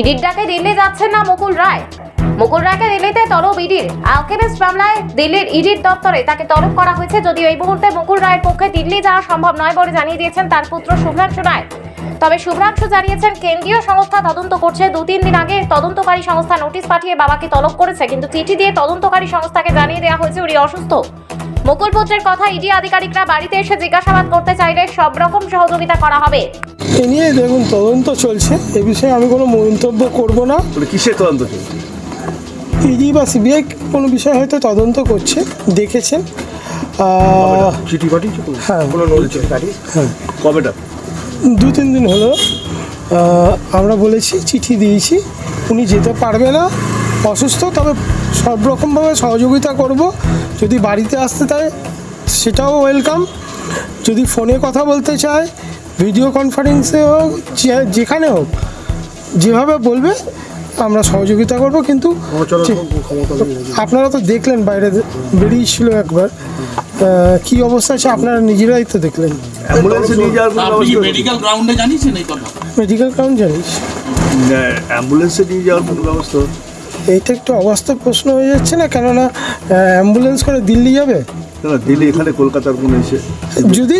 ইডির ডাকে দিল্লি যাচ্ছেন না মুকুল রায়। মুকুল রায়কে দিল্লিতে তলব ইডির। আলকেমিস্ট মামলায় দিল্লির ইডির দপ্তরে তাকে তলব করা হয়েছে, যদিও এই মুহূর্তে মুকুল রায়ের পক্ষে দিল্লি যাওয়া সম্ভব নয় বলে জানিয়ে দিয়েছেন তার পুত্র শুভ্রাংশু রায়। তবে শুভ্রাংশু জানিয়েছেন কেন্দ্রীয় সংস্থা তদন্ত করছে। দু তিন দিন আগে তদন্তকারী সংস্থা নোটিশ পাঠিয়ে বাবাকে তলব করেছে কিন্তু চিঠি দিয়ে তদন্তকারী সংস্থাকে জানিয়ে দেওয়া হয়েছে উনি অসুস্থ। মুকুল পুত্রের কথা ইডি আধিকারিকরা বাড়িতে এসে জিজ্ঞাসাবাদ করতে চাইলে সব রকম সহযোগিতা করা হবে। এ নিয়ে দেখুন তদন্ত চলছে। এ বিষয়ে আমি কোনো মন্তব্য করব না। বলে কিসের তদন্ত চলছে? ইডি বা সিবিআই কোনো বিষয় হয়তো তদন্ত করছে দেখেছেন। চিঠি পাঠিয়েছো হ্যাঁ। হ্যাঁ। কবেটা দু তিন দিন হলো আমরা বলেছি চিঠি দিয়েছি। উনি যেতে পারবে না অসুস্থ তবে সব রকমভাবে সহযোগিতা করব। যদি বাড়িতে আসতে চায় সেটাও ওয়েলকাম। যদি ফোনে কথা বলতে চায় ভিডিও কনফারেন্সে হোক যেখানে হোক যেভাবে বলবে আমরা সহযোগিতা করব। কিন্তু আপনারা তো দেখলেন বাইরে বেরিয়েছিল একবার। কি অবস্থা আছে? আপনারা নিজেরাই তো দেখলেন। অ্যাম্বুলেন্সে নিয়ে যাওয়ার কোনো আপনি ব্যবস্থা মেডিকেল গ্রাউন্ডে জানিয়েছেন এই কথা? মেডিকেল কাউন্ট জানিস? অ্যাম্বুলেন্সে নিয়ে যাওয়ার কোনো ব্যবস্থা এইটা একটু অবাস্তব প্রশ্ন হয়ে যাচ্ছে না কেননা অ্যাম্বুলেন্স করে দিল্লি যাবে? না দিল্লি এখানে কলকাতার কোনো এসে যদি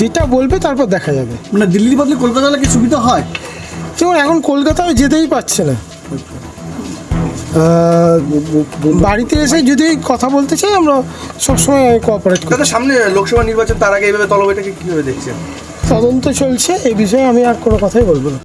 যেটা বলবে তারপর দেখা যাবে। মানে দিল্লির বদলে কলকাতা হলে কি সুবিধা হয়? যেমন এখন কলকাতায় যেতেই পারছে না। বাড়িতে এসে যদি কথা বলতে চাই আমরা সবসময় কোঅপারেট করি। সামনে লোকসভা নির্বাচন তার আগে এইভাবে তলব কীভাবে কীভাবে দেখছেন? তদন্ত চলছে এই বিষয়ে আমি আর কোনো কথাই বলব না।